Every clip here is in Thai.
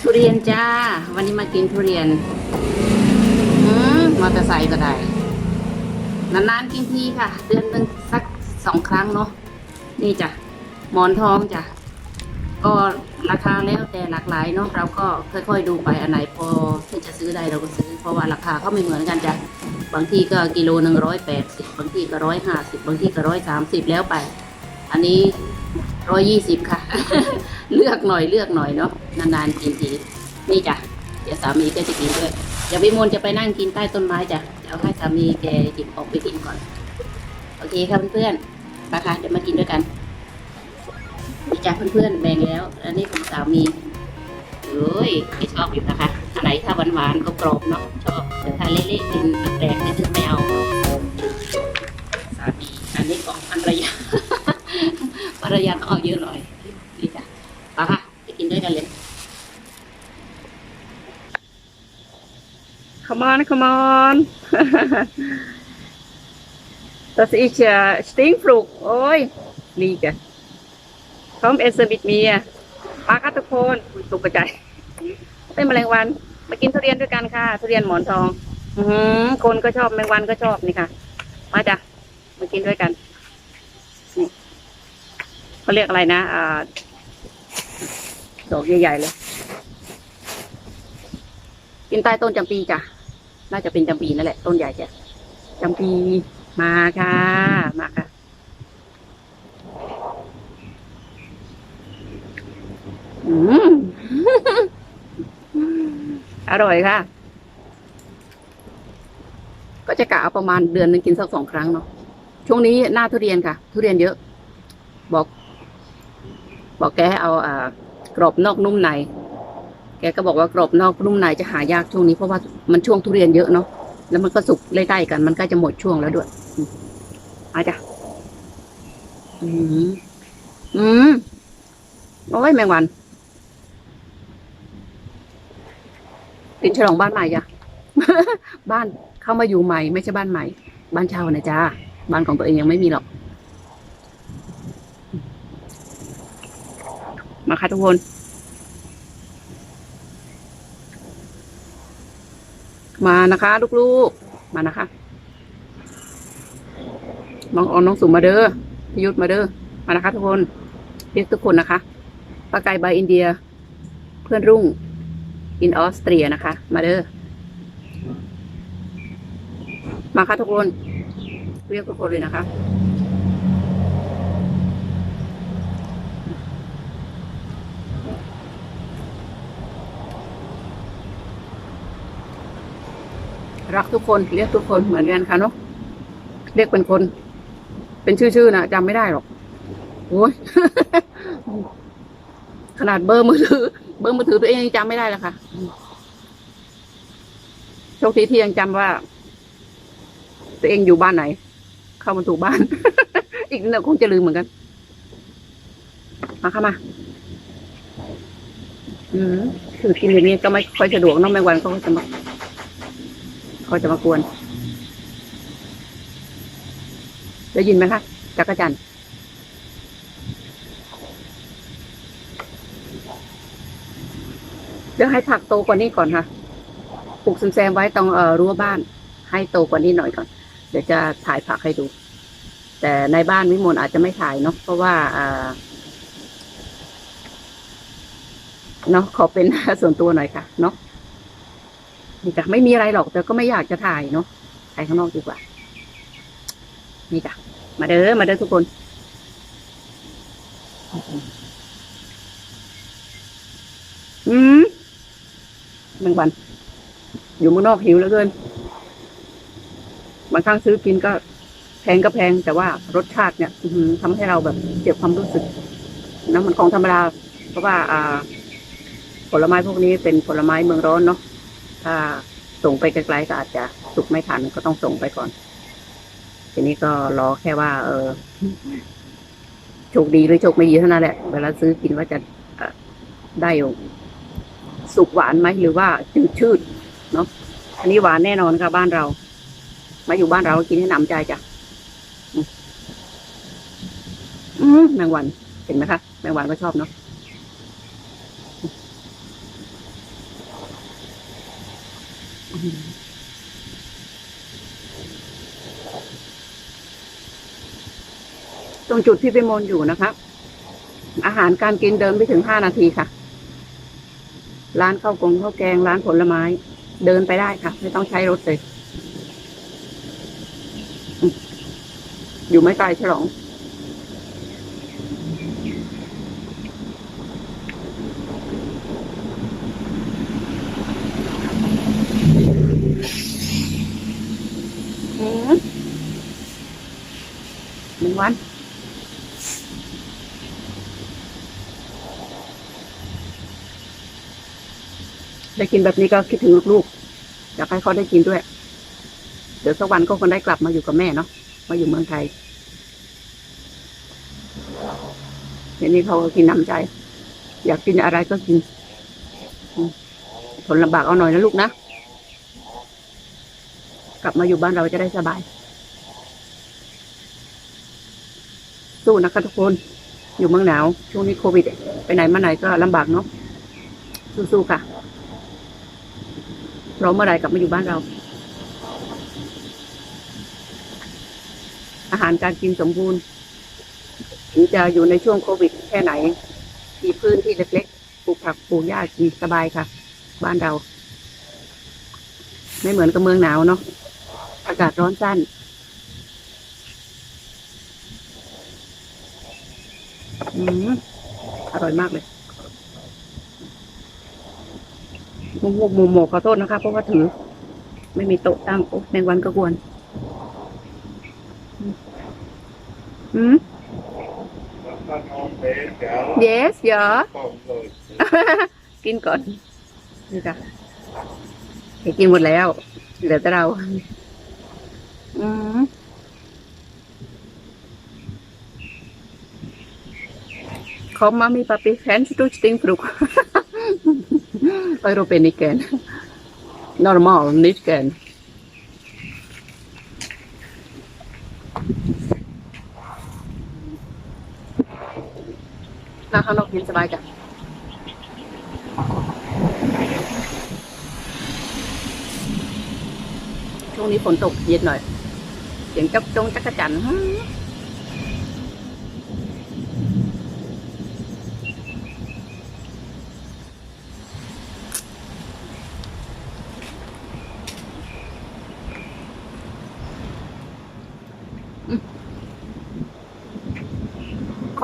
ทุเรียนจ้า วันนี้มากินทุเรียนอืมมอเตอร์ไซค์ก็ได้ นานๆกินทีค่ะ เดือนหนึ่งสักสองครั้งเนาะนี่จ้ะหมอนทองจ้ะก็ราคาแล้วแต่หลากหลายเนาะเราก็ค่อยๆดูไปอันไหนพอที่จะซื้อได้เราก็ซื้อ เพราะว่าราคาเขาไม่เหมือนกันจ้ะบางทีก็กิโลหนึ่งร้อยแปดสิบบางทีก็ร้อยห้าสิบบางทีก็ร้อยสามสิบแล้วไป อันนี้ร้อยยี่สิบค่ะ เลือกหน่อยเลือกหน่อยเนาะนานๆกินทีนี่จ้ะเดี๋ยวสามีก็จะกินด้วยเดี๋ยววิมลจะไปนั่งกินใต้ต้นไม้จ้ะเดี๋ยวให้สามีแกหยิบออกไปกินก่อน โอเคค่ะเพื่อนๆไปค่ะเดี๋ยวมากินด้วยกันนี่จ้ะเพื่อนๆแบ่งแล้วอันนี้ของสามีเอ้ยไม่ชอบอยู่นะคะอันไหนถ้าหวานๆก็กรอบเนาะชอบแต่ถ้าเละๆกินแปลกๆนี่คือไม่เอาสามีอันนี้ของภรรยา ภรรยาต้องเอาเยอะหน่อยนี่จ้ะไปค่ะไปกินด้วยกันเลย Come on, come on. Das ist äh, Stingflug. Oi, liegen. Komm, essen mit mir. มาค่ะทุกคนอุ๊ยตกใจายเป็นแมลงวัน มากินทุเรียนด้วยกันค่ะ ทุเรียนหมอนทอง อือหือคนก็ชอบแมลงวันก็ชอบนี่ค่ะ มาจ้ะ มากินด้วยกัน เขาเรียกอะไรนะอ่าดอกใหญ่ๆเลย กินใต้ต้นจำปีจ้ะ น่าจะเป็นจำปีนั่นแหละ ต้นใหญ่จ้ะจำปีมาค่ะ มาค่ะอร่อยค่ะ ก็จะกะเอาประมาณเดือนนึงกินสักสองครั้งเนาะ ช่วงนี้หน้าทุเรียนค่ะ ทุเรียนเยอะ บอก บอกแกให้เอาอ่ากรอบนอกนุ่มใน แกก็บอกว่ากรอบนอกนุ่มในจะหายากช่วงนี้เพราะว่ามันช่วงทุเรียนเยอะเนาะแล้วมันก็สุกใกล้ๆกัน มันกล้จะหมดช่วงแล้วด้วยอืมเอาจ้ะอืมอืมโอ้ยแมงวันกินฉลองบ้านใหม่จ้ะบ้านเข้ามาอยู่ใหม่ ไม่ใช่บ้านใหม่ บ้านเช่านะจ้าบ้านของตัวเองยังไม่มีหรอก มาค่ะทุกคน มานะคะลูกๆ มานะคะ น้องออนน้องสุมมาเด้อพยุทธมาเด้อ มานะคะ ทุกคน เรียกทุกคนนะคะปาไก่ใบอินเดีย เพื่อนรุ่ง อินออสเตรียนะคะ มาเด้อ มาค่ะทุกคน เรียกทุกคนเลยนะคะ รักทุกคนเรียกทุกคนเหมือนกันค่ะเนาะเรียกเป็นคน เป็นชื่อๆนะจำไม่ได้หรอกโอ้ยขนาดเบอร์มือถือ เบอร์มือถือตัวเองยังจำไม่ได้เลยค่ะโชคดีที่ยังจำว่า ตัวเองอยู่บ้านไหน เข้ามาถูกบ้าน อีกนิดหน่อยคงจะลืมเหมือนกัน มาเข้ามา อืมคือกินอย่างนี้ก็ไม่ค่อยสะดวกน้องแมงวันก็จะมา เขาจะมากวน ได้ยินไหมคะจักรจันทร์เดี๋ยวให้ผักโตกว่านี้ก่อนค่ะ ปลูกแซมไว้ตรงเอ่อรั้วบ้าน ให้โตกว่านี้หน่อยก่อน เดี๋ยวจะถ่ายผักให้ดู แต่ในบ้านวิมลอาจจะไม่ถ่ายเนาะ เพราะว่าอ่าเนาะขอเป็นส่วนตัวหน่อยค่ะ เนาะ นี่จ้ะไม่มีอะไรหรอกแต่ก็ไม่อยากจะถ่ายเนาะถ่ายข้างนอกดีกว่า นี่จ้ะมาเด้อมาเด้อทุกคนอืมแมงวันอยู่เมืองนอกหิวแล้วเกินบางครั้งซื้อกินก็แพงก็แพง แต่ว่ารสชาติเนี่ยทำให้เราแบบเจ็บความรู้สึกนะมันของธรรมดาเพราะว่า อ่า ผลไม้พวกนี้เป็นผลไม้เมืองร้อนเนาะ ถ้าส่งไปไกลๆก็อาจจะสุกไม่ทันก็ต้องส่งไปก่อน ทีนี้ก็รอแค่ว่า เออโชคดีหรือโชคไม่ดีเท่านั้นแหละ เวลาซื้อกินว่าจะเอ่อได้สุกหวานไหมหรือว่าจืดชืดเนาะอันนี้หวานแน่นอนค่ะบ้านเรา มาอยู่บ้านเรากินให้หนำใจจ้ะอืมแมงวันเห็นไหมคะแมงวันก็ชอบเนาะ อืมตรงจุดที่ไปมนอยู่นะคะ อาหารการกินเดินไปถึงห้านาทีค่ะ ร้านข้าวกงข้าวแกงร้านผลไม้ เดินไปได้ค่ะ ไม่ต้องใช้รถเลย อยู่ไม่ไกลฉลอง หนึ่งวันได้กินแบบนี้ก็คิดถึงลูกๆอยากให้เขาได้กินด้วย เดี๋ยวสักวันก็คงได้กลับมาอยู่กับแม่เนาะมาอยู่เมืองไทยเดี๋ยวนี้เขาก็กินน้ำใจ อยากกินอะไรก็กินทนลำบากเอาหน่อยนะลูกนะ กลับมาอยู่บ้านเราจะได้สบาย สู้นะคะทุกคน อยู่เมืองหนาว ช่วงนี้โควิด ไปไหนมาไหนก็ลำบากเนาะ สู้ๆค่ะพร้อมเมื่อไหรกลับมาอยู่บ้านเรา อาหารการกินสมบูรณ์ถึงจะอยู่ในช่วงโควิดแค่ไหน มีพื้นที่เล็กๆ ปลูกผักปลูกหญ้ากินสบายค่ะ บ้านเรา ไม่เหมือนกับเมืองหนาวเนาะ อากาศร้อนสั้น อืมอร่อยมากเลยมโมโมโมขอโทษนะคะ เพราะว่าถือ ไม่มีโต๊ะตั้งโอ้แมงวันก็กวน อืม yes เหรอกินก่อน นี่ค่ะให้กินหมดแล้ว เหลือแต่เรา อืม Kom mami papi, känns du din frukt? Europeniken. Normal, niken. นั่งข้างนอกเย็นสบายจ้ะช่วงนี้ฝนตกเย็นหน่อย เสียงจักจงจักกระจันฮึ่ม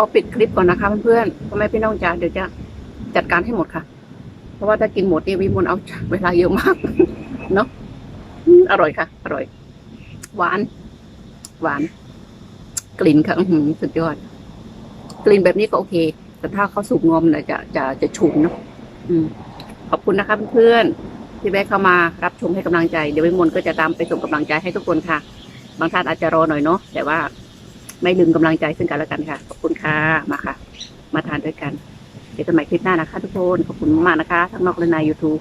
อปิดคลิปก่อนนะคะเพื่อนๆพ่อแม่พี่น้องจ๋าเดี๋ยวจะจัดการให้หมดค่ะ เพราะว่าถ้ากินหมดนี่วิมลเอาเวลาเยอะมาก เนาะอร่อยค่ะ อร่อย หวาน หวาน กลิ่นค่ะอือสุดยอด กลิ่นแบบนี้ก็โอเค แต่ถ้าเขาสุกงอมเนี่ยจะจะจะฉุนเนาะขอบคุณนะคะเพื่อนๆที่แวะเข้ามารับชมให้กำลังใจ เดี๋ยววิมลก็จะตามไปส่งกำลังใจให้ทุกคนค่ะ บางท่านอาจจะรอหน่อยเนาะแต่ว่า ไม่ลืมกำลังใจซึ่งกันและกันค่ะ ขอบคุณค่ะ มาค่ะ มาทานด้วยกัน เดี๋ยวกันใหม่คลิปหน้านะคะทุกคน ขอบคุณมากนะคะ ทั้งนอกและใน YouTube